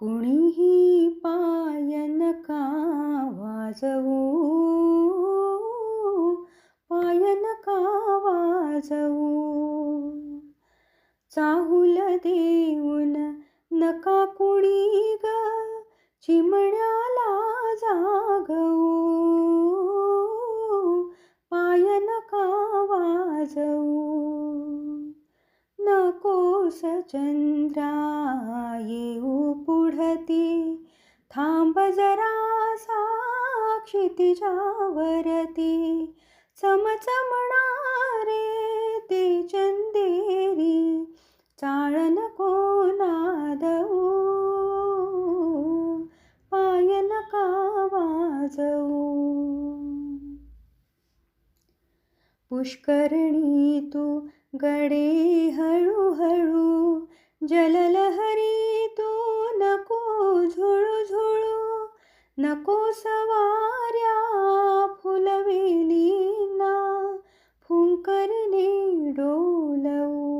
कुणीही पाय नका वाजवू. पाय नका वाजवू. चाहुल देऊन नका कुणी ग चिमण्याला जागवू. पाय नका वाजवू. पाऊस चंद्रा येऊ पुढती थांब जरा साक्षितिजावरती चमचमणारे ते चंदेरी। चाळ नको पुष्करणी तू गडे हळूहळू जललहरी तू नको झुळू झुळू नको सवाऱ्या फुलवेलीना फुंकरणे डोलवू.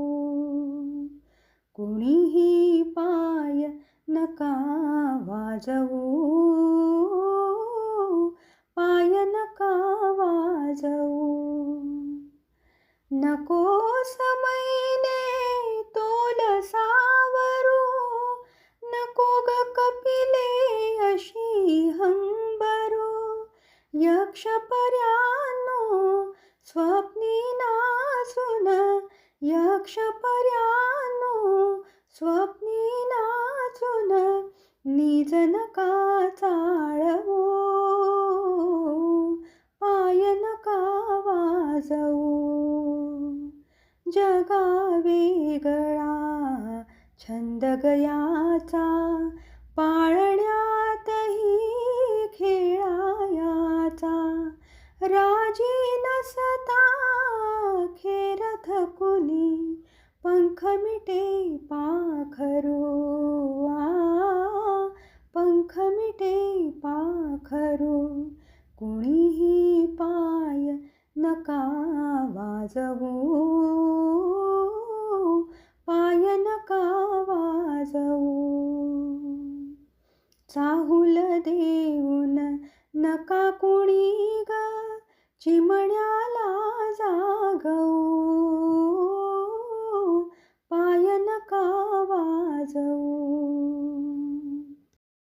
कोणीही पाय नका वाजवू. नको समयने तोल सावरू नको ग कपिले अशी हंबरू. यक्ष पर्यानो स्वप्नी नासून. यक्ष पर्यानो स्वप्नी नाचून निज नका चाळवू? जगा वेगळा छंद गयाचा पाळण्यातही खेळायाचा. राजी नसता खेरथ कुणी पंख मिटे पाखरो पंख मिटे पाखरो कुणीही पाय नका वाजवू. वाजवू. चाहूल देऊन नका कुणी ग चिमण्याला जागवू. पाय नका वाजवू?